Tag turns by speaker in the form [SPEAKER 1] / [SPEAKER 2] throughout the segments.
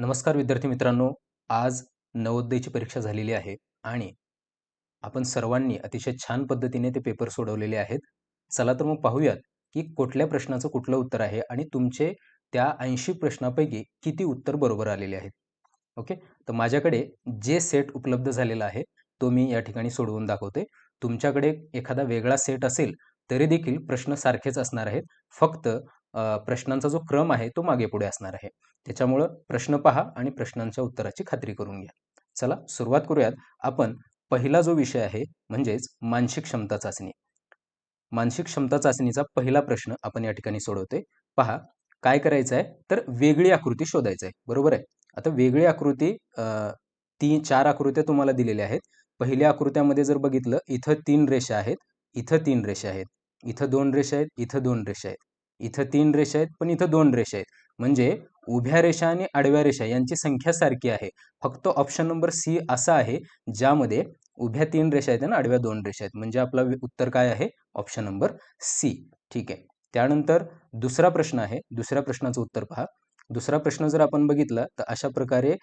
[SPEAKER 1] नमस्कार विद्यार्थी मित्रांनो. आज नवोदयची परीक्षा झालेली आहे आणि आपण सर्वांनी अतिशय छान पद्धतीने ते पेपर सोडवलेले आहेत. चला तर मग पाहूयात की कुठल्या प्रश्नाचं कुठलं उत्तर आहे आणि तुमचे त्या ऐंशी प्रश्नापैकी किती उत्तर बरोबर आलेले आहेत. ओके? तर माझ्याकडे जे सेट उपलब्ध झालेला आहे तो मी या ठिकाणी सोडवून दाखवते. तुमच्याकडे एखादा वेगळा सेट असेल तरी देखील प्रश्न सारखेच असणार आहेत. फक्त प्रश्नांचा जो क्रम आहे तो मागे पुढे असणार आहे. त्याच्यामुळं प्रश्न पहा आणि प्रश्नांच्या उत्तराची खात्री करून घ्या. चला सुरुवात करूयात. आपण पहिला जो विषय आहे म्हणजेच मानसिक क्षमता चाचणी. मानसिक क्षमता चाचणीचा पहिला प्रश्न आपण या ठिकाणी सोडवते. पहा काय करायचं आहे तर वेगळी आकृती शोधायचं आहे बरोबर आहे? आता वेगळी आकृती तीन चार आकृत्या तुम्हाला दिलेल्या आहेत. पहिल्या आकृत्यामध्ये जर बघितलं इथं तीन रेषा आहेत इथं तीन रेषा आहेत इथं दोन रेषा आहेत इथं दोन रेषा आहेत. इथं तीन रेषा आहेत पण इथं दोन रेषा आहेत. म्हणजे उभ्या रेषा आणि आडव्या रेषा यांची संख्या सारखी आहे. फक्त ऑप्शन नंबर सी असा आहे ज्यामध्ये उभ्या तीन रेषा आहेत आणि आडव्या दोन रेषा आहेत. म्हणजे आपला उत्तर काय आहे? ऑप्शन नंबर सी ठीक आहे. त्यानंतर दुसरा प्रश्न आहे. दुसऱ्या प्रश्नाचं उत्तर पहा. दुसरा प्रश्न जर आपण बघितला तर अशा प्रकारे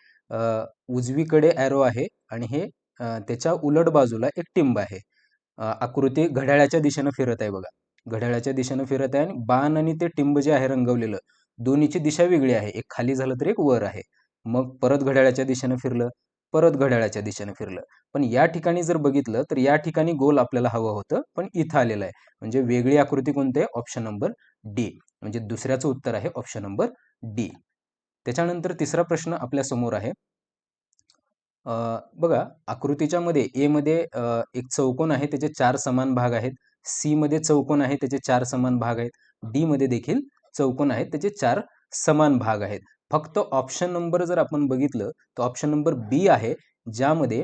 [SPEAKER 1] उजवीकडे ॲरो आहे आणि हे त्याच्या उलट बाजूला एक टिंब आहे. आकृती घड्याळाच्या दिशेनं फिरत आहे बघा. घड्याळाच्या दिशेनं फिरत आहे आणि बाण आणि ते टिंब जे आहे रंगवलेलं दोन्हीची दिशा वेगळी आहे. एक खाली झालं तर एक वर आहे. मग परत घड्याळाच्या दिशेनं फिरलं परत घड्याळाच्या दिशेनं फिरलं. पण या ठिकाणी जर बघितलं तर या ठिकाणी गोल आपल्याला हवं होतं पण इथं आलेलं आहे. म्हणजे वेगळी आकृती कोणते? ऑप्शन नंबर डी म्हणजे दुसऱ्याचं उत्तर आहे ऑप्शन नंबर डी त्याच्यानंतर तिसरा प्रश्न आपल्यासमोर आहे. बघा आकृतीच्या मध्ये ए मध्ये एक चौकोन आहे त्याचे चार समान भाग आहेत. सी मध्ये चौकोन आहे त्याचे चार समान भाग आहेत. डी मध्ये देखील चौकोन आहेत त्याचे चार समान भाग आहेत. फक्त ऑप्शन नंबर जर आपण बघितलं तर ऑप्शन नंबर बी आहे ज्यामध्ये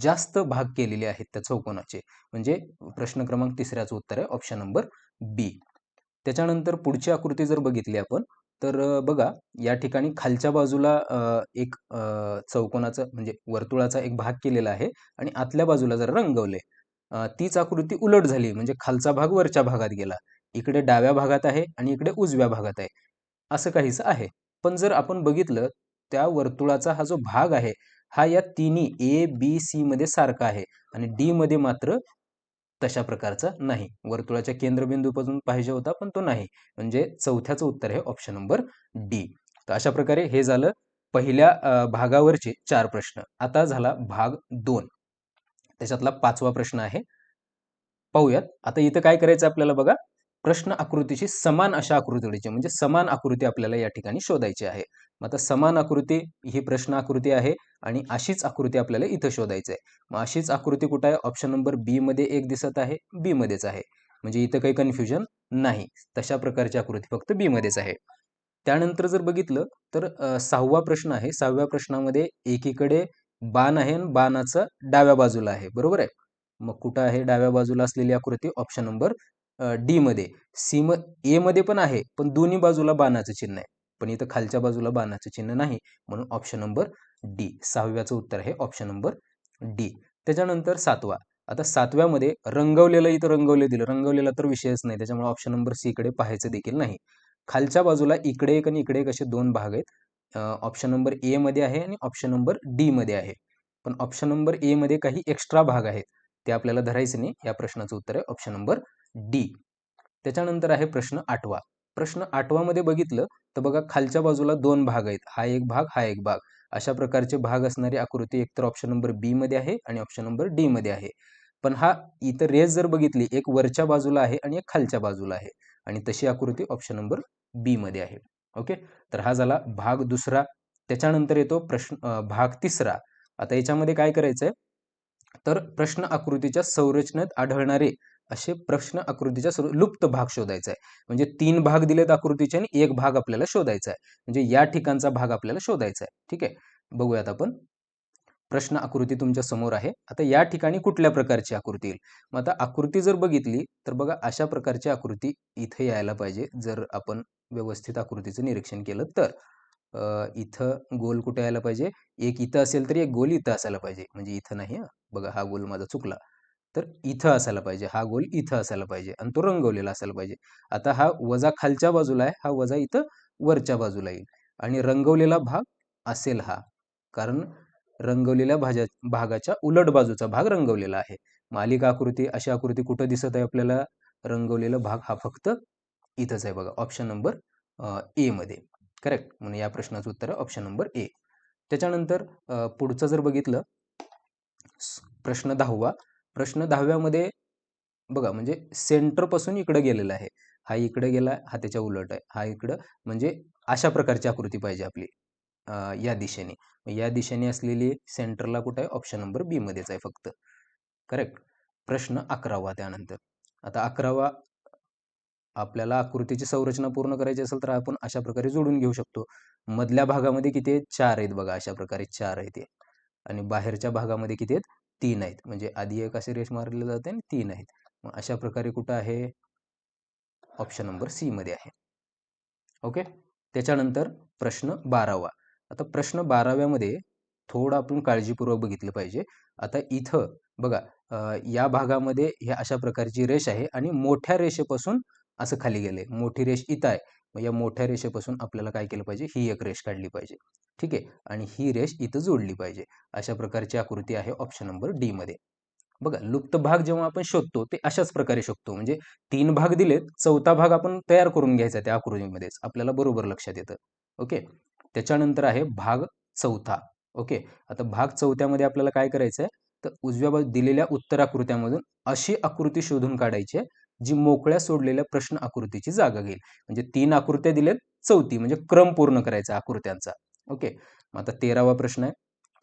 [SPEAKER 1] जास्त भाग केलेले आहेत त्या चौकोनाचे. म्हणजे प्रश्न क्रमांक तिसऱ्याचं उत्तर आहे ऑप्शन नंबर बी त्याच्यानंतर पुढची आकृती जर बघितली आपण तर बघा या ठिकाणी खालच्या बाजूला एक चौकोनाचं म्हणजे वर्तुळाचा एक भाग केलेला आहे आणि आतल्या बाजूला जर रंगवले तीच आकृती उलट झाली. म्हणजे खालचा भाग वरच्या भागात गेला. इकडे डाव्या भागात आहे आणि इकडे उजव्या भागात आहे. असं काहीच आहे. पण जर आपण बघितलं त्या वर्तुळाचा हा जो भाग आहे हा या तिन्ही ए बी सी मध्ये सारखा आहे. आणि डी मध्ये मात्र तशा प्रकारचा नाही. वर्तुळाच्या केंद्रबिंदूपासून पाहिजे होता पण तो नाही. म्हणजे चौथ्याचं उत्तर आहे ऑप्शन नंबर डी तर अशा प्रकारे हे झालं. पहिल्या भागावरचे चार प्रश्न. आता झाला भाग दोन. त्याच्यातला पाचवा प्रश्न आहे. पाहूयात. आता इथं काय करायचं आपल्याला बघा? प्रश्न आकृतीची समान अशा आकृतीची म्हणजे समान आकृती आपल्याला या ठिकाणी शोधायची आहे. मग आता समान आकृती ही प्रश्न आकृती आहे आणि अशीच आकृती आपल्याला इथं शोधायची आहे. मग अशीच आकृती कुठं आहे? ऑप्शन नंबर बी मध्ये एक दिसत आहे बी मध्येच आहे. म्हणजे इथं काही कन्फ्युजन नाही. तशा प्रकारची आकृती फक्त बी मध्येच आहे. त्यानंतर जर बघितलं तर सहावा प्रश्न आहे. सहाव्या प्रश्नामध्ये एकीकडे बाण आहे आणि बाणाचं डाव्या बाजूला आहे. बरोबर आहे? मग कुठं आहे डाव्या बाजूला असलेली आकृती? ऑप्शन नंबर डी मध्ये. सी म ए मध्ये पण आहे पण दोन्ही बाजूला बाणाचं चिन्ह आहे. पण इथं खालच्या बाजूला बाणाचं चिन्ह नाही. म्हणून ऑप्शन नंबर डी सहाव्याचं उत्तर आहे. ऑप्शन नंबर डी त्याच्यानंतर सातवा. आता सातव्यामध्ये रंगवलेलं इथं रंगवले दिलं. रंगवलेला तर विषयच नाही. त्याच्यामुळे ऑप्शन नंबर सी कडे पाहायचं देखील नाही. खालच्या बाजूला इकडे एक आणि इकडे एक असे दोन भाग आहेत. ऑप्शन नंबर ए आहे आणि ऑप्शन नंबर डीमध्ये आहे. पण ऑप्शन नंबर एमध्ये काही एक्स्ट्रा भाग आहेत. ते आपल्याला धरायचे नाही. या प्रश्नाचं उत्तर आहे ऑप्शन नंबर डी त्याच्यानंतर आहे प्रश्न आठवा. प्रश्न आठवामध्ये बघितलं तर बघा खालच्या बाजूला दोन भाग आहेत. हा एक भाग हा एक भाग. अशा प्रकारचे भाग असणारी आकृती एकतर ऑप्शन नंबर बी मध्ये आहे आणि ऑप्शन नंबर डी मध्ये आहे. पण हा इतर रेस जर बघितली एक वरच्या बाजूला आहे आणि एक खालच्या बाजूला आहे. आणि तशी आकृती ऑप्शन नंबर बी मध्ये आहे. ओके? तर हा झाला भाग दुसरा. त्याच्यानंतर येतो प्रश्न भाग तिसरा. आता याच्यामध्ये काय करायचंय? तर प्रश्न आकृतीच्या संरचनेत आढळणारे असे प्रश्न आकृतीच्या लुप्त भाग शोधायचा आहे म्हणजे तीन भाग दिलेत आकृतीचे आणि एक भाग आपल्याला शोधायचा आहे म्हणजे या ठिकाणचा भाग आपल्याला शोधायचा आहे ठीक आहे? बघूयात आपण. प्रश्न आकृती तुमच्यासमोर आहे. आता या ठिकाणी कुठल्या प्रकारची आकृती येईल? मग आता आकृती जर बघितली तर बघा अशा प्रकारची आकृती इथे यायला पाहिजे जर आपण व्यवस्थित आकृतीचं निरीक्षण केलं तर. इथं गोल कुठे यायला पाहिजे? एक इथं असेल तरी एक गोल इथं असायला पाहिजे. म्हणजे इथं नाही बघा हा गोल माझा चुकला. तर इथं असायला पाहिजे. हा गोल इथं असायला पाहिजे आणि तो रंगवलेला असायला पाहिजे. आता हा वजा खालच्या बाजूला आहे हा वजा इथं वरच्या बाजूला येईल. आणि रंगवलेला भाग असेल हा. कारण रंगवलेल्या भाज्या भागाच्या उलट बाजूचा भाग रंगवलेला आहे. मालिका आकृती अशी आकृती कुठं दिसत आहे आपल्याला? रंगवलेला भाग हा फक्त इथंच आहे बघा ऑप्शन नंबर ए मध्ये. करेक्ट म्हणून या प्रश्नाचं उत्तर आहे ऑप्शन नंबर ए त्याच्यानंतर पुढचं जर बघितलं प्रश्न दहावा. प्रश्न दहाव्यामध्ये बघा म्हणजे सेंटरपासून इकडं गेलेला आहे. हा इकडे गेला हा त्याच्या उलट आहे. हा इकडं म्हणजे अशा प्रकारची आकृती पाहिजे आपली. या दिशेने. या दिशेने असलेली सेंटरला कुठं आहे? ऑप्शन नंबर बी मध्येच आहे फक्त. करेक्ट प्रश्न अकरावा त्यानंतर. आता अकरावा आपल्याला आकृतीची संरचना पूर्ण करायची असेल तर आपण अशा प्रकारे जोडून घेऊ शकतो. मधल्या भागामध्ये किती आहेत? चार आहेत बघा अशा प्रकारे चार आहेत आणि बाहेरच्या भागामध्ये किती आहेत? तीन आहेत. म्हणजे आधी एक असे रेष मारले जाते आणि तीन आहेत. मग अशा प्रकारे कुठं आहे? ऑप्शन नंबर सी मध्ये आहे. ओके त्याच्यानंतर प्रश्न बारावा. आता प्रश्न बाराव्यामध्ये थोडं आपण काळजीपूर्वक बघितलं पाहिजे. आता इथं बघा या भागामध्ये हे अशा प्रकारची रेष आहे आणि मोठ्या रेषेपासून असं खाली गेले मोठी रेष इथं आहे. मग या मोठ्या रेषेपासून आपल्याला काय केलं पाहिजे? ही एक रेष काढली पाहिजे. ठीक आहे? आणि ही रेष इथं जोडली पाहिजे. अशा प्रकारची आकृती आहे ऑप्शन नंबर डी मध्ये. बघा लुप्त भाग जेव्हा आपण शोधतो ते अशाच प्रकारे शोधतो. म्हणजे तीन भाग दिलेत चौथा भाग आपण तयार करून घ्यायचा त्या आकृतीमध्येच. आपल्याला बरोबर लक्षात येतं. ओके? त्याच्यानंतर आहे भाग चौथा. ओके? आता भाग चौथ्यामध्ये आपल्याला काय करायचं आहे तर उजव्या बाजू दिलेल्या उत्तर आकृत्यामधून अशी आकृती शोधून काढायची आहे जी मोकळ्या सोडलेल्या प्रश्न आकृतीची जागा घेईल. म्हणजे तीन आकृत्या दिलेत चौथी म्हणजे क्रम पूर्ण करायचा आकृत्यांचा. ओके? मग आता तेरावा प्रश्न आहे.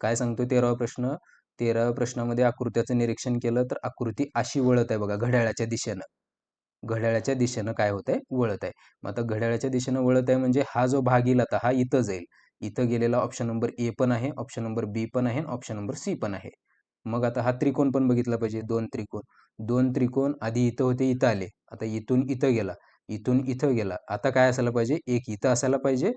[SPEAKER 1] काय सांगतोय तेरावा प्रश्न? तेराव्या प्रश्नामध्ये आकृत्याचं निरीक्षण केलं तर आकृती अशी वळत आहे बघा घड्याळाच्या दिशेनं. घड्याळाच्या दिशेनं काय होत आहे वळत आहे. मग आता घड्याळाच्या दिशेनं वळत आहे म्हणजे हा जो भाग येईल आता हा इथं जाईल. इथं गेलेला ऑप्शन नंबर ए पण आहे ऑप्शन नंबर बी पण आहे ऑप्शन नंबर सी पण आहे. मग आता हा त्रिकोण पण बघितला पाहिजे दोन त्रिकोण. दोन त्रिकोण आधी इथं होते इथं आले. आता इथून इथं गेला. इथून इथं गेला. आता काय असायला पाहिजे? एक इथं असायला पाहिजे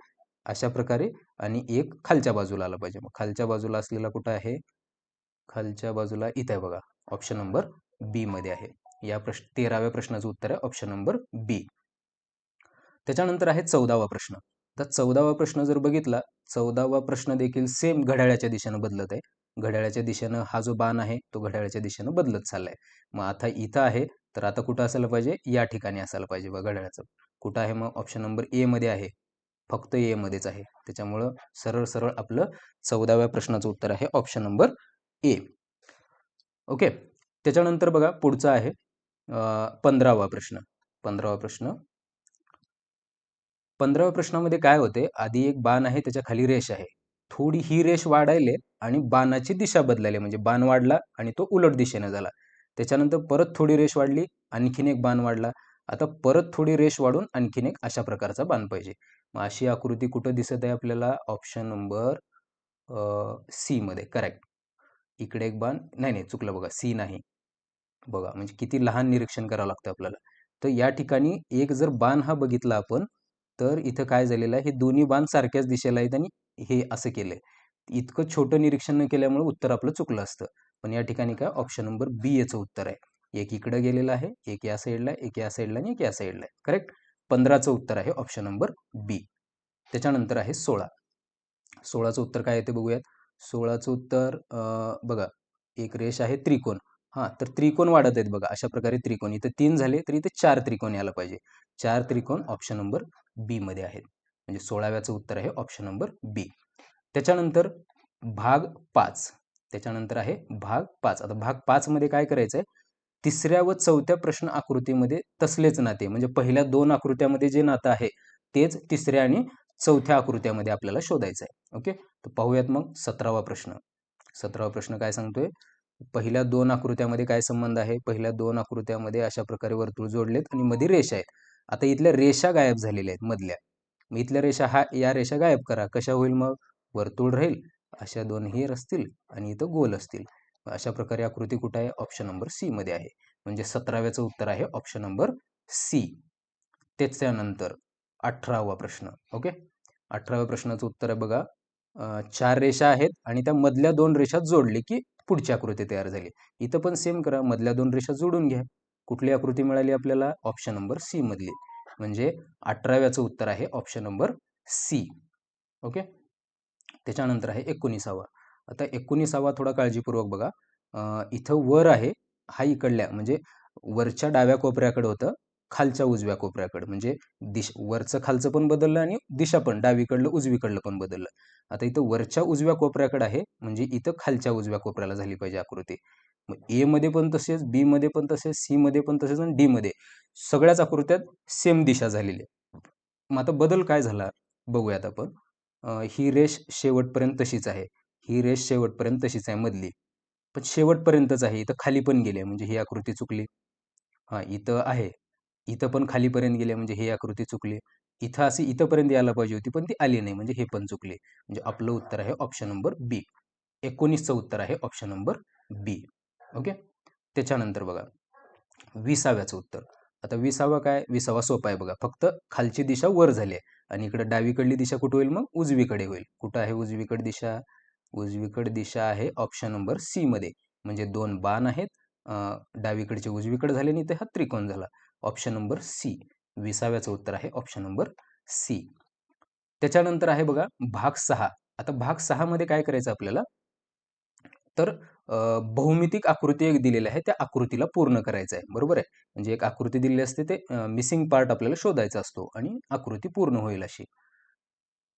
[SPEAKER 1] अशा प्रकारे. आणि एक खालच्या बाजूला आला पाहिजे. मग खालच्या बाजूला असलेला कुठं आहे? खालच्या बाजूला इथं आहे बघा. ऑप्शन नंबर बी मध्ये आहे. या प्रश्न तेराव्या प्रश्नाचं उत्तर आहे ऑप्शन नंबर बी त्याच्यानंतर आहे चौदावा प्रश्न. तर चौदावा प्रश्न जर बघितला चौदावा प्रश्न देखील सेम घड्याळाच्या दिशेनं बदलत आहे. घड्याळाच्या दिशेनं हा जो बाण आहे तो घड्याळाच्या दिशेनं बदलत चाललाय. मग आता इथं आहे तर आता कुठं असायला पाहिजे? या ठिकाणी असायला पाहिजे बघा घड्याळाचं. कुठं आहे मग ऑप्शन नंबर ए मध्ये आहे? फक्त ए मध्येच आहे. त्याच्यामुळं सरळ सरळ आपलं चौदाव्या प्रश्नाचं उत्तर आहे ऑप्शन नंबर ए ओके त्याच्यानंतर बघा पुढचं आहे. पंधरावा प्रश्न. पंधरावा प्रश्न. पंधराव्या प्रश्नामध्ये काय होते? आधी एक बाण आहे त्याच्याखाली रेष आहे. थोडी ही रेष वाढायले आणि बाणाची दिशा बदलायली म्हणजे बाण वाढला आणि तो उलट दिशेने झाला. त्याच्यानंतर परत थोडी रेष वाढली आणखीन एक बाण वाढला. आता परत थोडी रेष वाढून आणखीन एक अशा प्रकारचा बाण पाहिजे. मग अशी आकृती कुठं दिसत आहे आपल्याला? ऑप्शन नंबर सी मध्ये. करेक्ट. इकडे एक बाण. नाही नाही चुकलं बघा. सी नाही. बघा म्हणजे किती लहान निरीक्षण करावं लागतं आपल्याला. तर या ठिकाणी एक जर बाण हा बघितला आपण तर इथं काय झालेलं आहे हे दोन्ही बाण सारख्याच दिशेला आहेत आणि हे असं केलंय. इतकं छोटं निरीक्षण न केल्यामुळे उत्तर आपलं चुकलं असतं. पण या ठिकाणी काय ऑप्शन नंबर बी याचं उत्तर आहे. एक इकडे गेलेलं आहे एक या साईडला एक या साईडला आणि एक या साईडला आहे करेक्ट पंधराचं उत्तर आहे ऑप्शन नंबर बी त्याच्यानंतर आहे सोळा. सोळाचं उत्तर काय आहे ते बघूयात? सोळाचं उत्तर बघा एक रेष आहे त्रिकोण. हां तर त्रिकोण वाढत आहेत बघा अशा प्रकारे त्रिकोण. इथं तीन झाले तर इथे चार त्रिकोण यायला पाहिजे. चार त्रिकोण ऑप्शन नंबर बी मध्ये आहेत. म्हणजे सोळाव्याचं उत्तर आहे ऑप्शन नंबर बी त्याच्यानंतर भाग पाच. त्याच्यानंतर आहे भाग पाच. आता भाग पाच मध्ये काय करायचं आहे तिसऱ्या व चौथ्या प्रश्न आकृतीमध्ये तसलेच नाते म्हणजे पहिल्या दोन आकृत्यामध्ये जे नातं आहे तेच तिसऱ्या आणि चौथ्या आकृत्यामध्ये आपल्याला शोधायचं आहे ओके? तर पाहूयात मग सतरावा प्रश्न. सतरावा प्रश्न काय सांगतोय? पहिल्या दोन आकृत्यामध्ये काय संबंध आहे? पहिल्या दोन आकृत्यामध्ये अशा प्रकारे वर्तुळ जोडलेत आणि मध्ये रेषा आहेत. आता इथल्या रेषा गायब झालेल्या आहेत मधल्या. मग इथल्या रेषा हा या रेषा गायब करा. कशा होईल मग? वर्तुळ राहील. अशा दोनही असतील आणि इथं गोल असतील. अशा प्रकारे आकृती कुठं आहे? ऑप्शन नंबर सी मध्ये आहे. म्हणजे सतराव्याचं उत्तर आहे ऑप्शन नंबर सी. त्याच्यानंतर अठरावा प्रश्न ओके? अठराव्या प्रश्नाचं उत्तर आहे बघा. चार रेषा आहेत आणि त्या मधल्या दोन रेषा जोडली की पुढची आकृती तयार झाली. इथं पण सेम करा. मधल्या दोन रेषा जोडून घ्या. कुठली आकृती मिळाली आपल्याला? ऑप्शन नंबर सी मधली. म्हणजे अठराव्याचं उत्तर आहे ऑप्शन नंबर सी ओके त्याच्यानंतर आहे एकोणीसावा. आता एकोणीसावा थोडा काळजीपूर्वक बघा. इथं वर आहे. हा इकडल्या. म्हणजे वरच्या डाव्या कोपऱ्याकडे होतं. खालच्या उजव्या कोपऱ्याकडे. म्हणजे दिश वरचं खालचं पण बदललं आणि दिशा पण डावीकडलं उजवीकडलं पण बदललं. आता इथं वरच्या उजव्या कोपऱ्याकडे आहे म्हणजे इथं खालच्या उजव्या कोपऱ्याला झाली पाहिजे आकृती. मग ए मध्ये पण तसेच बी मध्ये पण तसेच सी मध्ये पण तसेच आणि डी मध्ये. सगळ्याच आकृत्यात सेम दिशा झालेली आहे. मग आता बदल काय झाला? बघूयात आपण. ही रेष शेवटपर्यंत तशीच आहे. ही रेष शेवटपर्यंत तशीच आहे मधली. पण शेवटपर्यंतच आहे. इथं खाली पण गेले म्हणजे ही आकृती चुकली. हा इथं आहे. इथं पण खालीपर्यंत गेले म्हणजे हे आकृती चुकली. इथं अशी इथंपर्यंत यायला पाहिजे होती पण ती आली नाही म्हणजे हे पण चुकले. म्हणजे आपलं उत्तर आहे ऑप्शन नंबर बी एकोणीसचं उत्तर आहे ऑप्शन नंबर बी ओके त्याच्यानंतर बघा. विसाव्याचं उत्तर. आता विसावा काय? विसावा सोपा आहे बघा. फक्त खालची दिशा वर झाली आहे. आणि इकडे डावीकडली दिशा कुठं होईल मग? उजवीकडे होईल. कुठं आहे उजवीकडे दिशा? उजवीकडे दिशा आहे ऑप्शन नंबर सी मध्ये. म्हणजे दोन बाण आहेत. डावीकडचे उजवीकडे झाले आणि इथे हा त्रिकोण झाला. Option number C. विसाव्याचं उत्तर आहे ऑप्शन नंबर सी. त्याच्यानंतर आहे बघा भाग सहा. आता भाग सहा मध्ये काय करायचं आपल्याला? तर बहुमितिक आकृती एक दिलेली आहे त्या आकृतीला पूर्ण करायचं आहे. बरोबर आहे? म्हणजे एक आकृती दिलेली असते ते मिसिंग पार्ट आपल्याला शोधायचा असतो आणि आकृती पूर्ण होईल अशी.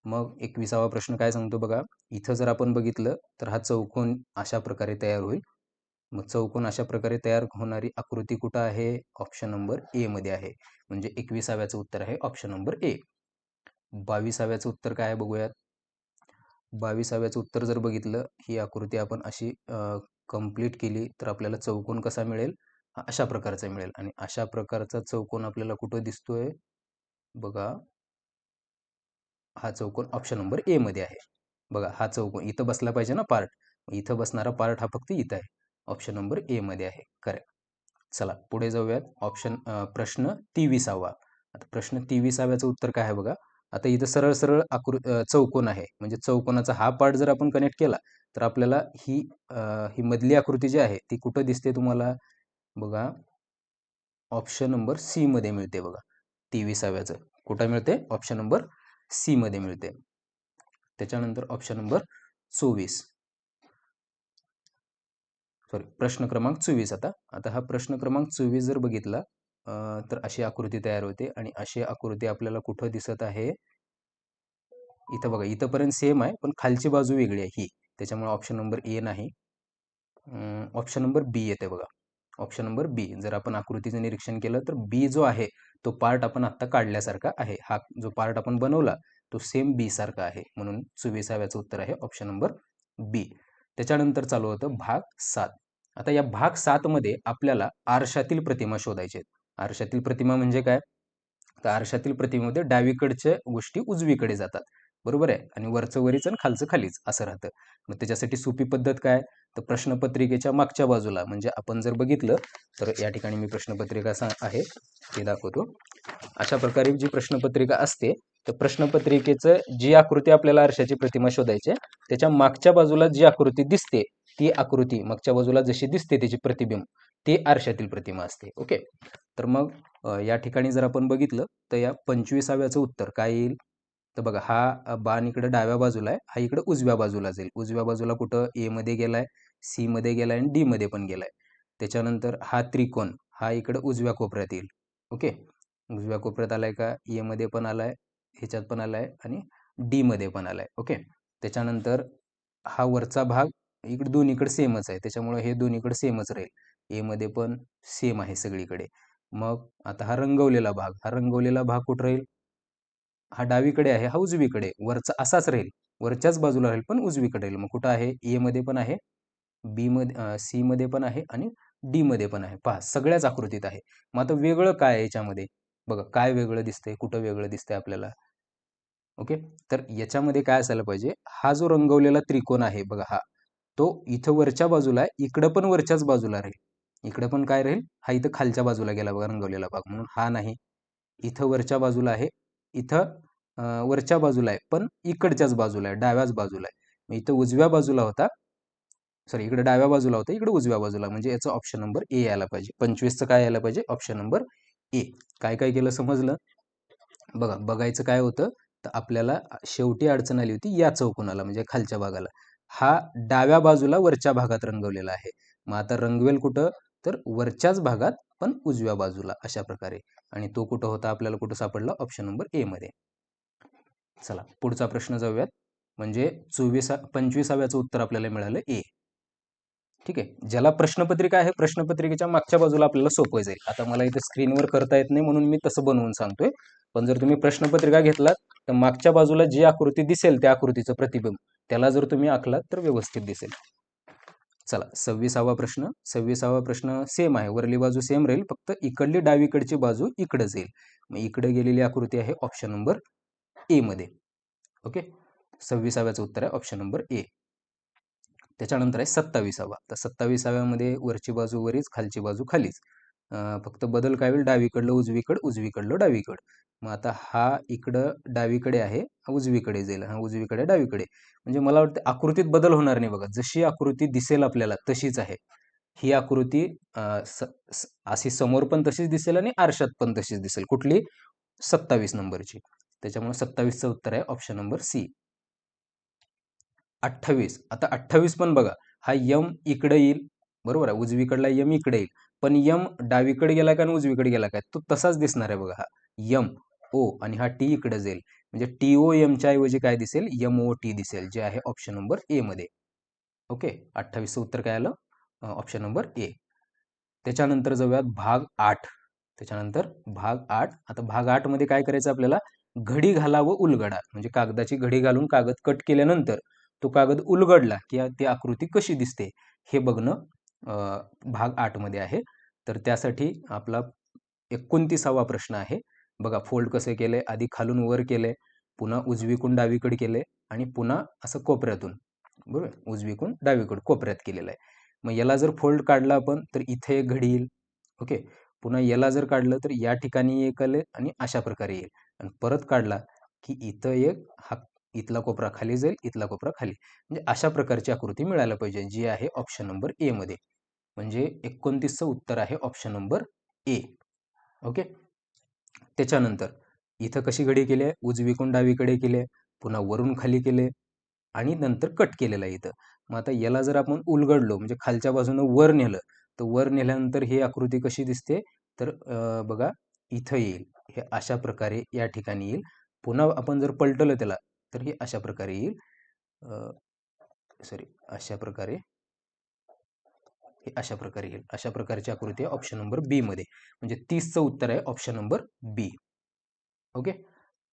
[SPEAKER 1] मग एकविसावा प्रश्न काय सांगतो बघा? इथं जर आपण बघितलं तर हा चौकोन अशा प्रकारे तयार होईल. मग चौकोन अशा प्रकारे तयार होणारी आकृती कुठं आहे? ऑप्शन नंबर ए मध्ये आहे. म्हणजे एकविसाव्याचं उत्तर आहे ऑप्शन नंबर ए बावीसाव्याचं उत्तर काय आहे बघूयात. बावीसाव्याचं उत्तर जर बघितलं ही आकृती आपण अशी कंप्लीट केली तर आपल्याला चौकोन कसा मिळेल? हा अशा प्रकारचा मिळेल. आणि अशा प्रकारचा चौकोन आपल्याला कुठं दिसतोय? बघा. हा चौकोन ऑप्शन नंबर ए मध्ये आहे. बघा हा चौकोन इथं बसला पाहिजे ना पार्ट इथं बसणारा पार्ट हा फक्त इथं आहे. ऑप्शन नंबर ए मध्ये आहे. करेक्ट चला पुढे जाऊयात. ऑप्शन प्रश्न तेविसावा. आता प्रश्न तेविसाव्याचं उत्तर काय आहे बघा? आता इथं सरळ सरळ आकृ चौकोन आहे. म्हणजे चौकोनाचा हा पार्ट जर आपण कनेक्ट केला तर आपल्याला ही ही मधली आकृती जी आहे ती कुठं दिसते तुम्हाला? बघा. ऑप्शन नंबर सी मध्ये मिळते बघा. तेविसाव्याचं. कुठं मिळते? ऑप्शन नंबर सी मध्ये मिळते. त्याच्यानंतर ऑप्शन नंबर चोवीस. सॉरी प्रश्न क्रमांक चोवीस आता. आता हा प्रश्न क्रमांक चोवीस जर बघितला तर अशी आकृती तयार होते आणि अशी आकृती आपल्याला कुठं दिसत आहे? इथं बघा इथंपर्यंत सेम आहे पण खालची बाजू वेगळी आहे ही. त्याच्यामुळे ऑप्शन नंबर ए नाही. ऑप्शन नंबर बी येते बघा. ऑप्शन नंबर बी जर आपण आकृतीचं निरीक्षण केलं तर बी जो आहे तो पार्ट आपण आत्ता काढल्यासारखा आहे. हा जो पार्ट आपण बनवला तो सेम बी सारखा आहे. म्हणून चोवीसाव्याचं उत्तर आहे ऑप्शन नंबर बी त्याच्यानंतर चालू होतं भाग सात. आता या भाग सात मध्ये आपल्याला आरशातील प्रतिमा शोधायची आहेत. आरशातील प्रतिमा म्हणजे काय? तर आरशातील प्रतिमेमध्ये डावीकडच्या गोष्टी उजवीकडे जातात. बरोबर आहे? आणि वरचं वरीच आणि खालचं खालीच असं राहतं. मग त्याच्यासाठी सोपी पद्धत काय? तर प्रश्नपत्रिकेच्या मागच्या बाजूला म्हणजे आपण जर बघितलं तर या ठिकाणी मी प्रश्नपत्रिका सा आहे ते दाखवतो. अशा प्रकारे जी प्रश्नपत्रिका असते तर प्रश्नपत्रिकेचं जी आकृती आपल्याला आरशाची प्रतिमा शोधायची आहे, त्याच्या मागच्या बाजूला जी आकृती दिसते ती आकृती मागच्या बाजूला जशी दिसते त्याची प्रतिबिंब ती आरशातील प्रतिमा असते. ओके? तर मग या ठिकाणी जर आपण बघितलं तर या पंचवीसाव्याचं उत्तर काय येईल? तर बघा हा बाण इकडे डाव्या बाजूला आहे हा इकडे उजव्या बाजूला जाईल. उजव्या बाजूला कुठं? ए मध्ये गेलाय सी मध्ये गेलाय आणि डी मध्ये पण गेलाय. त्याच्यानंतर हा त्रिकोण हा इकडे उजव्या कोपऱ्यात येईल. ओके? उजव्या कोपऱ्यात आलाय का? ए मध्ये पण आलाय ह्याच्यात पण आला आहे आणि डीमध्ये पण आला आहे ओके त्याच्यानंतर हा वरचा भाग इकडे दोन्हीकडे सेमच आहे. त्याच्यामुळे हे दोन्हीकडे सेमच राहील. एमध्ये पण सेम आहे सगळीकडे. मग आता हा रंगवलेला भाग. हा रंगवलेला भाग कुठं राहील? हा डावीकडे आहे. हा उजवीकडे. वरचा असाच राहील. वरच्याच बाजूला राहील पण उजवीकडे राहील. मग कुठं आहे? ए मध्ये पण आहे. बी मध्ये सी मध्ये पण आहे आणि डी मध्ये पण आहे. पहा सगळ्याच आकृतीत आहे. मग आता वेगळं काय आहे याच्यामध्ये? बघा काय वेगळं दिसतंय? कुठं वेगळं दिसतंय आपल्याला? ओके? तर याच्यामध्ये काय असायला पाहिजे? हा जो रंगवलेला त्रिकोण आहे बघा हा तो इथं वरच्या बाजूला आहे इकडं पण वरच्याच बाजूला राहील. इकडं पण काय राहील? हा इथं खालच्या बाजूला गेला बघा रंगवलेला भाग म्हणून. हा नाही. इथं वरच्या बाजूला आहे इथं वरच्या बाजूला आहे पण इकडच्याच बाजूला आहे डाव्याच बाजूला आहे. मग इथं उजव्या बाजूला होता सॉरी इकडे डाव्या बाजूला होता इकडे उजव्या बाजूला म्हणजे याचा ऑप्शन नंबर ए यायला पाहिजे. पंचवीसचं काय यायला पाहिजे? Option number A. काय काय केलं? समजलं? बघा बघायचं काय होतं? तर आपल्याला शेवटी अडचण आली होती या चौकोनाला म्हणजे खालच्या भागाला. हा डाव्या बाजूला वरच्या भागात रंगवलेला आहे. मग आता रंगवेल कुठं? तर वरच्याच भागात पण उजव्या बाजूला अशा प्रकारे. आणि तो कुठं होता? आपल्याला कुठं सापडला? ऑप्शन नंबर ए मध्ये. चला पुढचा प्रश्न जाऊयात. म्हणजे चोवीसा पंचवीसाव्याचं उत्तर आपल्याला मिळालं ए ठीक आहे? ज्याला प्रश्नपत्रिका आहे प्रश्नपत्रिकेच्या मागच्या बाजूला आपल्याला सोपं जाईल. आता मला इथे स्क्रीनवर करता येत नाही म्हणून मी तसं बनवून सांगतोय. पण जर तुम्ही प्रश्नपत्रिका घेतलात तर मागच्या बाजूला जी आकृती दिसेल त्या आकृतीचं प्रतिबिंब त्याला जर तुम्ही आखलात तर व्यवस्थित दिसेल. चला सव्वीसावा प्रश्न. सव्वीसावा प्रश्न सेम आहे. वरली बाजू सेम राहील फक्त इकडली डावीकडची बाजू इकडे जाईल मग इकडे गेलेली आकृती आहे ऑप्शन नंबर ए मध्ये. ओके? सव्वीसाव्याचं उत्तर आहे ऑप्शन नंबर ए त्याच्यानंतर आहे सत्तावीसावा. तर सत्तावीसाव्यामध्ये वरची बाजू वरीच खालची बाजू खालीच. फक्त बदल काय होईल? डावीकडलं उजवीकडं उजवीकडलं डावीकडं. मग आता हा इकडं डावीकडे आहे उजवीकडे जाईल हा उजवीकडे डावीकडे. म्हणजे मला वाटतं आकृतीत बदल होणार नाही बघा. जशी आकृती दिसेल आपल्याला तशीच आहे. ही आकृती अशी समोर पण तशीच दिसेल आणि आरशात पण तशीच दिसेल. कुठली? सत्तावीस नंबरची. त्याच्यामुळे सत्तावीसचं उत्तर आहे ऑप्शन नंबर सी. अठ्ठावीस. आता अठ्ठावीस पण बघा हा यम इकडे येईल. बरोबर आहे? उजवीकडला यम इकडे येईल. पण यम डावीकडे गेला का आणि उजवीकडे गेला काय तो तसाच दिसणार आहे बघा हा. यम ओ आणि हा टी इकडे जाईल. म्हणजे टी ओ एमच्या ऐवजी काय दिसेल? यम ओ टी दिसेल जे आहे ऑप्शन नंबर ए मध्ये. ओके अठ्ठावीसचं उत्तर काय आलं? ऑप्शन नंबर ए त्याच्यानंतर जाऊयात भाग आठ. त्याच्यानंतर भाग आठ. आता भाग आठमध्ये काय करायचं आपल्याला? घडी घाला व उलगडा. म्हणजे कागदाची घडी घालून कागद कट केल्यानंतर तो कागद उलगडला की ती आकृती कशी दिसते हे बघणं भाग आठमध्ये आहे. तर त्यासाठी आपला एकोणतीसावा प्रश्न आहे. बघा फोल्ड कसे केले आधी खालून वर केले पुन्हा उजवीकून डावीकडे केले आणि पुन्हा असं कोपऱ्यातून बरोबर? उजवीकून डावीकडे कोपऱ्यात केलेलं आहे. मग याला जर फोल्ड काढला आपण तर इथे एक घडी येईल. ओके? पुन्हा याला जर काढलं तर या ठिकाणी एक आले आणि अशा प्रकारे येईल. आणि परत काढला की इथं एक हा इथला कोपरा खाली जाईल इथला कोपरा खाली. म्हणजे अशा प्रकारची आकृती मिळायला पाहिजे जी आहे ऑप्शन नंबर ए मध्ये. म्हणजे एकोणतीसचं उत्तर आहे ऑप्शन नंबर ए ओके त्याच्यानंतर इथं कशी घडी केली आहे? उजवीकडून डावीकडे केले पुन्हा वरून खाली केले आणि नंतर कट केलेलं आहे इथं. मग आता याला जर आपण उलगडलो म्हणजे खालच्या बाजूनं वर नेलं तर वर नेल्यानंतर ही आकृती कशी दिसते? तर बघा इथं येईल. हे अशा प्रकारे या ठिकाणी येईल. पुन्हा आपण जर पलटलं त्याला तर हे अशा प्रकारे येईल. सॉरी अशा प्रकारे हे अशा प्रकारे येईल. अशा प्रकारची आकृती आहे ऑप्शन नंबर बी मध्ये. म्हणजे तीसचं उत्तर आहे ऑप्शन नंबर बी ओके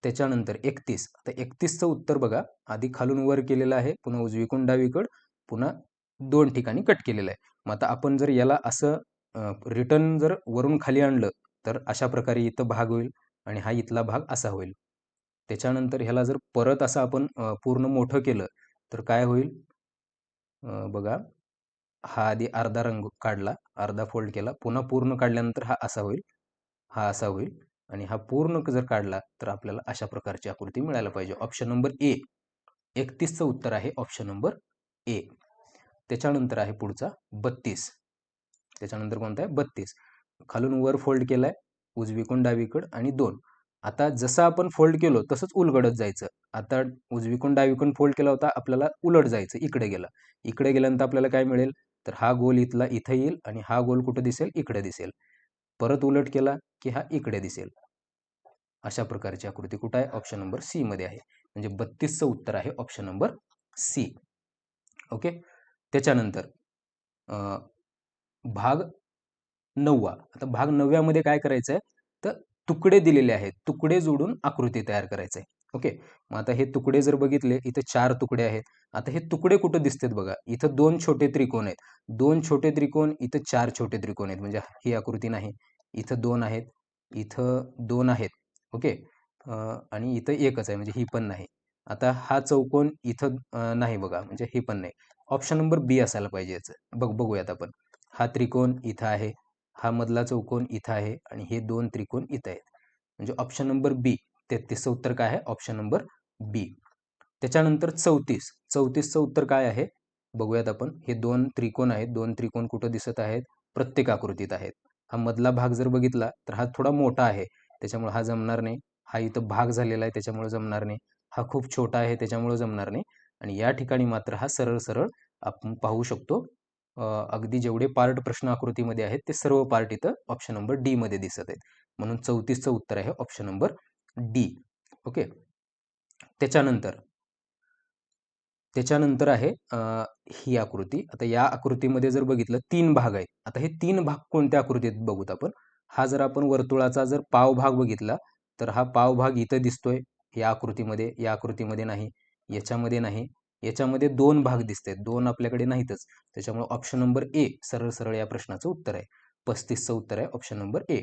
[SPEAKER 1] त्याच्यानंतर एकतीस. आता एकतीसचं उत्तर बघा. आधी खालून वर केलेलं आहे पुन्हा उजवीकडून डावीकड पुन्हा दोन ठिकाणी कट केलेलं आहे. मग आता आपण जर याला असं रिटर्न जर वरून खाली आणलं तर अशा प्रकारे इथं भाग होईल आणि हा इथला भाग असा होईल. त्याच्यानंतर ह्याला जर परत असं आपण पूर्ण मोठं केलं तर काय होईल? बघा हा आधी अर्धा रंग काढला अर्धा फोल्ड केला पुन्हा पूर्ण काढल्यानंतर हा असा होईल हा असा होईल आणि हा पूर्ण जर काढला तर आपल्याला अशा प्रकारची आकृती मिळायला पाहिजे. ऑप्शन नंबर ए. एकतीसचं उत्तर आहे ऑप्शन नंबर ए. त्याच्यानंतर आहे पुढचा बत्तीस. त्याच्यानंतर कोणता आहे? बत्तीस. खालून वर फोल्ड केलाय उजवीकडून डावीकड आणि दोन. आता जसं आपण फोल्ड केलो तसंच उलगडत जायचं. आता उजवीकडून डावीकडून फोल्ड केला होता आपल्याला उलट जायचं इकडे गेलं. इकडे गेल्यानंतर आपल्याला काय मिळेल? तर हा गोल इथला इथं येईल आणि हा गोल कुठं दिसेल? इकडे दिसेल. परत उलट केला की हा इकडे दिसेल. अशा प्रकारची आकृती कुठं आहे? ऑप्शन नंबर सी मध्ये आहे. म्हणजे बत्तीसचं उत्तर आहे ऑप्शन नंबर सी ओके त्याच्यानंतर भाग नववा. आता भाग नवव्यामध्ये काय करायचं आहे तर तुकडे दिलेले आहेत. तुकडे जोडून आकृती तयार करायचं आहे ओके? मग आता हे तुकडे जर बघितले इथं चार तुकडे आहेत. आता हे तुकडे कुठं दिसतात बघा? इथं दोन छोटे त्रिकोण आहेत. दोन छोटे त्रिकोण इथं चार छोटे त्रिकोण आहेत. म्हणजे ही आकृती नाही. इथं दोन आहेत. इथं दोन आहेत. ओके? आणि इथं एकच आहे. म्हणजे ही पण नाही. आता हा चौकोन इथं नाही बघा. म्हणजे हे पण नाही. ऑप्शन नंबर बी असायला पाहिजे याचं. बघ बघूयात आपण. हा त्रिकोण इथं आहे. हा मधला चौकोन इथं आहे आणि हे दोन त्रिकोण इथं आहेत. म्हणजे ऑप्शन नंबर बी तेहतीसचं उत्तर काय आहे? ऑप्शन नंबर बी त्याच्यानंतर चौतीस. चौतीसचं उत्तर काय आहे? बघूयात आपण. हे दोन त्रिकोण आहेत. दोन त्रिकोण कुठं दिसत आहेत? प्रत्येक आकृतीत आहेत. हा मधला भाग जर बघितला तर हा थोडा मोठा आहे. त्याच्यामुळे हा जमणार नाही. हा इथं भाग झालेला आहे त्याच्यामुळे जमणार नाही. हा खूप छोटा आहे त्याच्यामुळे जमणार नाही. आणि या ठिकाणी मात्र हा सरळ सरळ आपण पाहू शकतो. अगदी जेवढे पार्ट प्रश्न आकृतीमध्ये आहेत ते सर्व पार्ट इथं ऑप्शन नंबर डी मध्ये दिसत आहेत. म्हणून चौतीसचं उत्तर आहे ऑप्शन नंबर डी ओके त्याच्यानंतर त्याच्यानंतर आहे ही आकृती. आता या आकृतीमध्ये जर बघितलं तीन भाग आहेत. आता हे तीन भाग कोणत्या आकृतीत बघूत आपण? हा जर आपण वर्तुळाचा जर पाव भाग बघितला तर हा पाव भाग इथं दिसतोय. या आकृतीमध्ये या आकृतीमध्ये नाही याच्यामध्ये नाही. याच्यामध्ये दोन भाग दिसत आहेत दोन आपल्याकडे नाहीतच. त्याच्यामुळे ऑप्शन नंबर ए सरळ सरळ या प्रश्नाचं उत्तर आहे. पस्तीसचं उत्तर आहे. ऑप्शन नंबर ए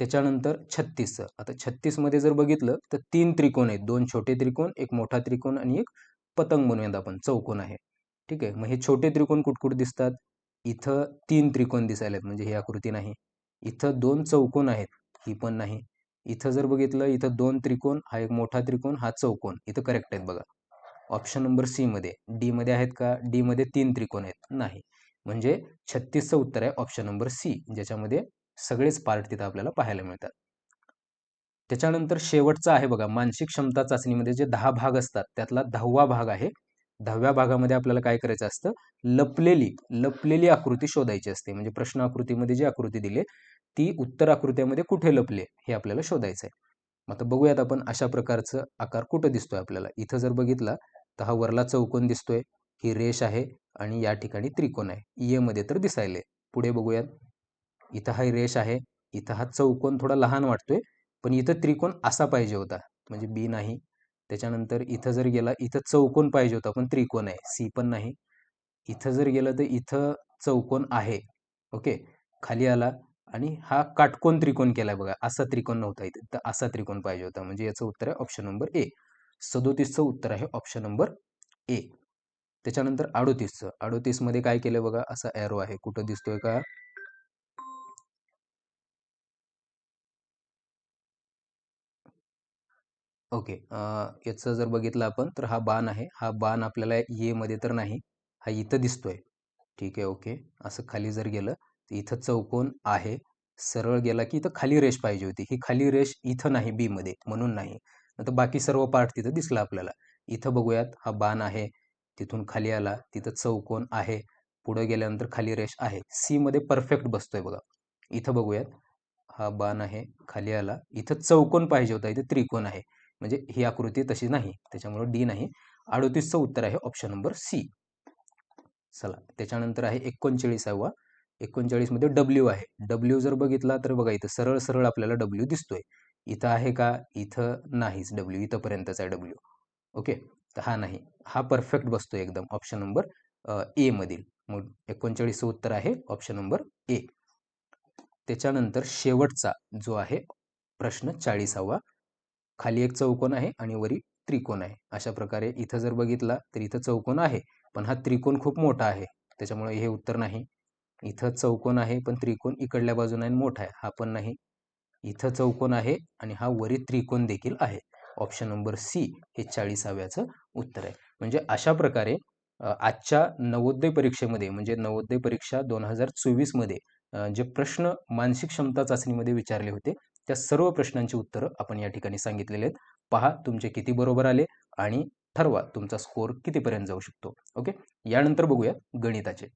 [SPEAKER 1] त्याच्यानंतर छत्तीसचं. आता छत्तीसमध्ये जर बघितलं तर तीन त्रिकोण आहेत. दोन छोटे त्रिकोण एक मोठा त्रिकोण आणि एक पतंग म्हणूयात आपण चौकोन आहे. ठीक आहे? मग हे छोटे त्रिकोण कुठकुठ दिसतात? इथं तीन त्रिकोण दिसायला आहेत म्हणजे ही आकृती नाही. इथं दोन चौकोन आहेत. ही पण नाही. इथं जर बघितलं इथं दोन त्रिकोण हा एक मोठा त्रिकोण हा चौकोन. इथं करेक्ट आहेत बघा. ऑप्शन नंबर सी मध्ये. डी मध्ये आहेत का? डी मध्ये तीन त्रिकोण आहेत. नाही. म्हणजे छत्तीसचं उत्तर आहे ऑप्शन नंबर सी ज्याच्यामध्ये सगळेच पार्ट तिथं आपल्याला पाहायला मिळतात. त्याच्यानंतर शेवटचा आहे बघा. मानसिक क्षमता चाचणीमध्ये जे दहा भाग असतात त्यातला दहावा भाग आहे. दहाव्या भागामध्ये आपल्याला काय करायचं असतं? लपलेली लपलेली आकृती शोधायची असते. म्हणजे प्रश्न आकृतीमध्ये जी आकृती दिली ती उत्तर आकृत्यामध्ये कुठे लपले हे आपल्याला शोधायचं आहे. आता बघूयात आपण अशा प्रकारचं आकार कुठं दिसतोय आपल्याला. इथं जर बघितला तर हा वरला चौकोन दिसतोय ही रेष आहे आणि या ठिकाणी त्रिकोण आहे. ये मध्ये तर दिसायले. पुढे बघूयात. इथं हा रेष आहे इथं हा चौकोन थोडा लहान वाटतोय पण इथं त्रिकोण असा पाहिजे होता. म्हणजे बी नाही. त्याच्यानंतर इथं जर गेला इथं चौकोन पाहिजे होता पण त्रिकोण आहे. सी पण नाही. इथं जर गेलं तर इथं चौकोन आहे. ओके? खाली आला आणि हा काटकोन त्रिकोण केलाय बघा. असा त्रिकोण नव्हता इथे. तर असा त्रिकोण पाहिजे होता. म्हणजे याचं उत्तर आहे ऑप्शन नंबर ए सदोतीसचं उत्तर आहे ऑप्शन नंबर ए त्याच्यानंतर अडोतीसचं. अडोतीसमध्ये काय केलं बघा? असा एरो आहे. कुठं दिसतोय का? ओके याचं जर बघितलं आपण तर हा बाण आहे. हा बाण आपल्याला ये मध्ये तर नाही. हा इथं दिसतोय. ठीक आहे ओके असं खाली जर गेलं इथं चौकोन आहे. सरळ गेला की इथं खाली रेष पाहिजे होती. ही खाली रेष इथं नाही बी मध्ये म्हणून नाही. तर बाकी सर्व पार्ट तिथं दिसला आपल्याला. इथं बघूयात हा बाण आहे. तिथून खाली आला. तिथं चौकोन आहे. पुढे गेल्यानंतर खाली रेष आहे. सी मध्ये परफेक्ट बसतोय बघा. इथं बघूयात. हा बाण आहे. खाली आला. इथं चौकोन पाहिजे होता. इथं त्रिकोण आहे. म्हणजे ही आकृती तशी नाही. त्याच्यामुळे डी नाही. अडोतीसचं उत्तर आहे ऑप्शन नंबर सी चला. त्याच्यानंतर आहे एकोणचाळीसावा. एकोणचाळीसमध्ये डब्ल्यू आहे. डब्ल्यू जर बघितला तर बघा इथं सरळ सरळ आपल्याला डब्ल्यू दिसतोय. इथं आहे का? इथं नाहीच. डब्ल्यू इथंपर्यंतच आहे डब्ल्यू ओके? तर हा नाही. हा परफेक्ट बसतो एकदम. ऑप्शन नंबर ए मधील. मग एकोणचाळीसचं उत्तर आहे. ऑप्शन नंबर ए त्याच्यानंतर शेवटचा जो आहे प्रश्न चाळीसावा. खाली एक चौकोन आहे आणि वरी त्रिकोण आहे. अशा प्रकारे इथं जर बघितला तर इथं चौकोन आहे. पण हा त्रिकोण खूप मोठा आहे. त्याच्यामुळे हे उत्तर नाही. इथं चौकोन आहे पण त्रिकोण इकडल्या बाजूने मोठा आहे. हा पण नाही. इथं चौकोन आहे आणि हा वरी त्रिकोण देखील आहे. ऑप्शन नंबर सी हे चाळीसाव्याचं उत्तर आहे. म्हणजे अशा प्रकारे आजच्या नवोदय परीक्षेमध्ये म्हणजे नवोदय परीक्षा दोन हजार चोवीसमध्ये जे प्रश्न मानसिक क्षमता चाचणीमध्ये विचारले होते त्या सर्व प्रश्नांची उत्तरं आपण या ठिकाणी सांगितलेले आहेत. पहा तुमचे किती बरोबर आले आणि ठरवा तुमचा स्कोर कितीपर्यंत जाऊ शकतो. ओके? यानंतर बघूया गणिताचे.